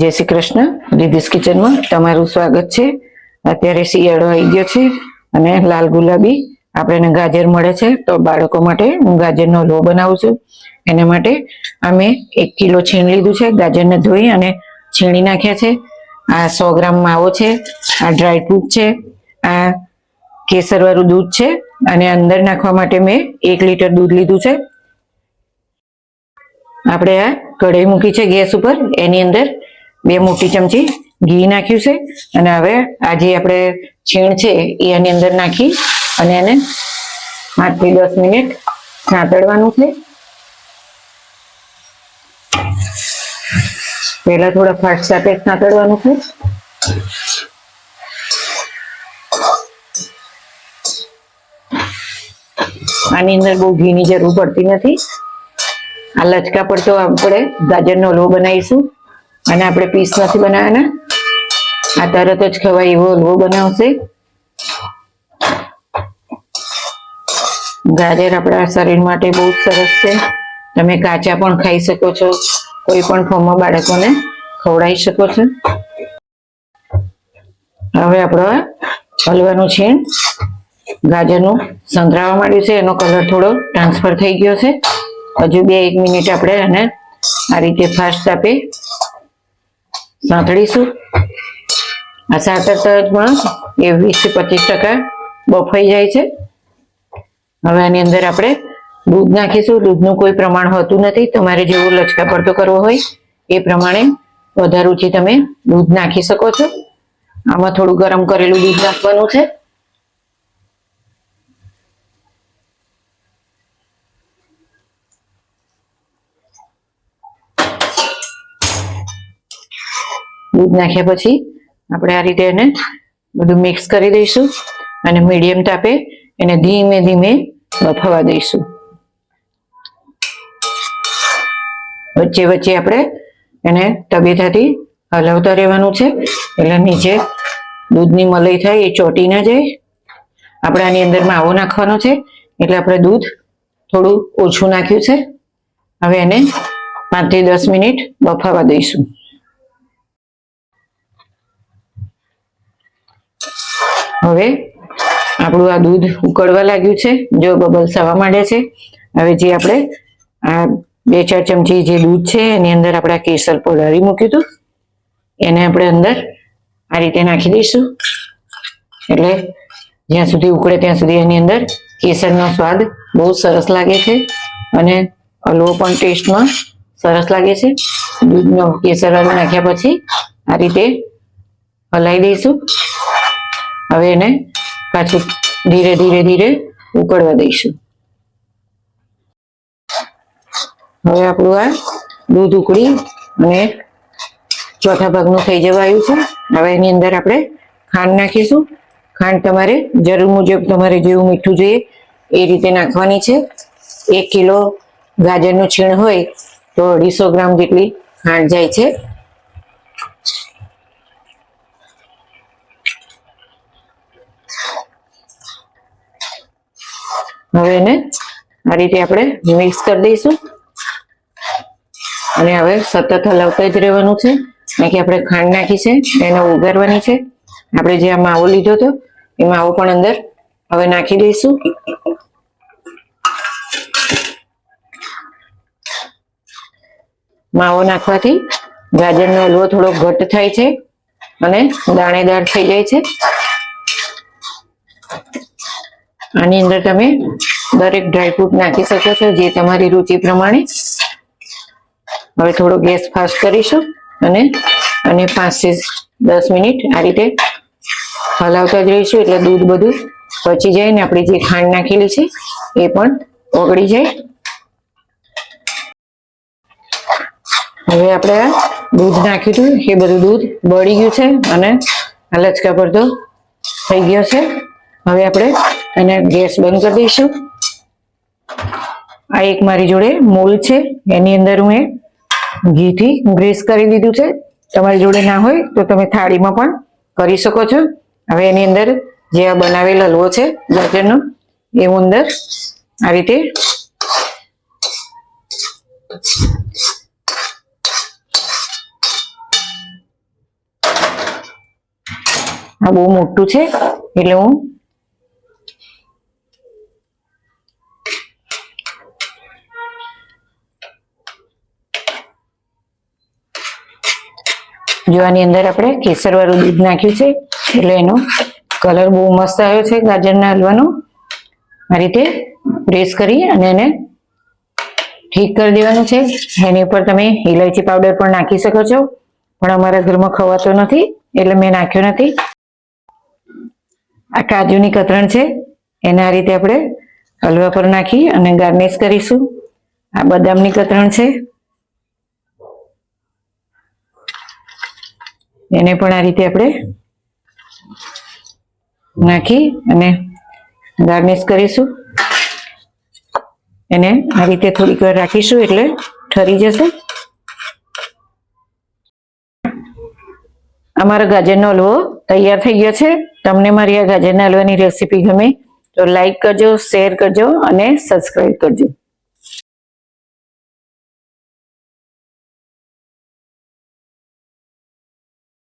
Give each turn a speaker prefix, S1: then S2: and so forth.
S1: જય શ્રી કૃષ્ણ રીધિસ કિચનમાં તમારું સ્વાગત છે. અત્યારે શિયાળો આવી ગયો છે અને લાલ ગુલાબી આપણે ગાજર મળે છે. તો બાળકો માટે હું ગાજરનો લો બનાવું છું. એના માટે અમે એક કિલો છીણ લીધું છે. ગાજરને ધોઈ અને છીણી નાખ્યા છે. આ સો ગ્રામ માવો છે, આ ડ્રાય ફ્રૂટ છે, આ કેસરવાળું દૂધ છે અને અંદર નાખવા માટે મેં એક લીટર દૂધ લીધું છે. આપણે આ કઢાઈ મૂકી છે ગેસ ઉપર. એની અંદર બે મોટી ચમચી ઘી નાખ્યું છે. અને હવે આ જે આપણે છીણ છે એ એની અંદર નાખી અને એને પાંચથી દસ મિનિટ સાંતળવાનું છે. પહેલા થોડા ફાસ્ટ સાથે સાંતળવાનું છે. આની અંદર બહુ ઘીની જરૂર પડતી નથી. આ લચકા પર તો આપણે ગાજરનો લો બનાવીશું. અને આપણે પીસ નથી બનાવવાના. આ તરત જ ખવાય એવો હલવો બનાવશે. ગાજર આપણા શરીર માટે બહુ જ સરસ છે. તમે કાચા પણ ખાઈ શકો છો. કોઈ પણ ફોર્મમાં બાળકોને ખવડાવી શકો છો. હવે આપણો હલવાનું છીણ ગાજરનું સંતરાવા માંડ્યું છે. એનો કલર થોડો ટ્રાન્સફર થઈ ગયો છે. હજુ બે એક મિનિટ આપણે એને આ રીતે ફાસ્ટ આપે. સાંતળીશું આ સાતરમાં એ વીસથી પચીસ ટકા બફાઈ જાય છે. હવે આની અંદર આપણે દૂધ નાખીશું. દૂધનું કોઈ પ્રમાણ હોતું નથી. તમારે જેવું લચકા પડતો કરવો હોય, એ પ્રમાણે વધારે ઊંચી તમે દૂધ નાખી શકો છો. આમાં થોડું ગરમ કરેલું દૂધ નાખવાનું છે. દૂધ નાખ્યા પછી આપણે આ રીતે એને બધું મિક્સ કરી દઈશું અને મીડિયમ તાપે એને ધીમે ધીમે બફાવા દઈશું. વચ્ચે વચ્ચે આપણે એને તબેથાથી હલાવતા રહેવાનું છે. એટલે નીચે દૂધની મલાઈ થાય એ ચોટી ના જાય. આપણે આની અંદર માવો નાખવાનો છે. એટલે આપણે દૂધ થોડું ઓછું નાખ્યું છે. હવે એને પાંચથી દસ મિનિટ બફાવા દઈશું. હવે આપણું આ દૂધ ઉકળવા લાગ્યું છે, જો બબલ્સ આવવા માંડે છે. હવે જે આપણે આ બે ચાર ચમચી જે દૂધ છે, એની અંદર આપણે આ કેસર પલાળી મૂક્યું હતું. એને આપણે અંદર આ રીતે નાખી દઈશું. એટલે જ્યાં સુધી ઉકળે ત્યાં સુધી એની અંદર કેસરનો સ્વાદ બહુ સરસ લાગે છે અને હલવો પણ ટેસ્ટમાં સરસ લાગે છે. દૂધનો કેસર નાખ્યા પછી આ રીતે હલાવી દઈશું. હવે એને પાછું ધીરે ધીરે ધીરે ઉકળવા દઈશું. હવે આપણું આ દૂધ ઉકળી અને ચોથા ભાગનું થઈ જવા આવ્યું છે. હવે એની અંદર આપણે ખાંડ નાખીશું. ખાંડ તમારે જરૂર મુજબ તમારે જેવું મીઠું જોઈએ એ રીતે નાખવાની છે. એક કિલો ગાજરનું છીણ હોય તો અઢીસો ગ્રામ જેટલી ખાંડ જાય છે. હવે એને આ રીતે આપણે મિક્સ કરી દઈશું. અને હવે સતત હલાવતા જ રહેવાનું છે. કારણ કે આપણે ખાંડ નાખી છે, એને ઉગારવાની છે. આપણે જે આ માવો લીધો હતો, એ માવો પણ અંદર હવે નાખી દઈશું. માવો નાખવાથી ગાજરનો હલવો થોડો ઘટ થાય છે અને દાણેદાર થઈ જાય છે. આની અંદર તમે દરેક ડ્રાયફ્રૂટ નાખી શકો છો જે તમારી રુચિ પ્રમાણે. હવે થોડો ગેસ ફાસ્ટ કરીશું અને અને પાંચથી દસ મિનિટ આ રીતે હલાવતા જ રહીશું એટલે દૂધ બધું પચી જાય ને આપણી જે ખાંડ નાખેલી છે એ પણ ઓગળી જાય. હવે આપણે દૂધ નાખ્યું હતું એ બધું દૂધ બળી ગયું છે અને લચકા પડતો થઈ ગયો છે. હવે આપણે એને ગેસ બંધ કરી દઈશું. આ એક મારી જોડે મોલ છે. એની અંદર હું એ ઘીથી ગ્રેસ કરી દીધું છે. તમારી જોડે ના હોય તો તમે થાળીમાં પણ કરી શકો છો. હવે એની અંદર જે આ બનાવેલ હલવો છે, ગાજરનો એ અંદર આ રીતે આ બહુ મોટું છે, એટલે હું જો આની અંદર આપણે કેસર વાળું દૂધ નાખ્યું છે, એટલે એનો કલર બહુ મસ્ત આવ્યો છે ગાજરના હલવાનો. આ રીતે પ્રેસ કરી અને એને ઠીક કરી દેવાનું છે. એની ઉપર તમે ઇલાયચી પાવડર પણ નાખી શકો છો. પણ અમારા ઘરમાં ખવાતો નથી, એટલે મેં નાખ્યો નથી. આ કાજુની કતરણ છે, એને આ રીતે આપણે હલવા પર નાખી અને ગાર્નિશ કરીશું. આ બદામની કતરણ છે. એને પણ આ રીતે આપણે નાખી અને ગાર્નિશ કરીશું. એને આ રીતે થોડીક વાર રાખીશું એટલે ઠરી જશે. અમારો ગાજરનો હલવો તૈયાર થઈ ગયો છે. તમને મારી આ ગાજરના હલવાની રેસીપી ગમે તો લાઈક કરજો, શેર કરજો અને સબસ્ક્રાઈબ કરજો.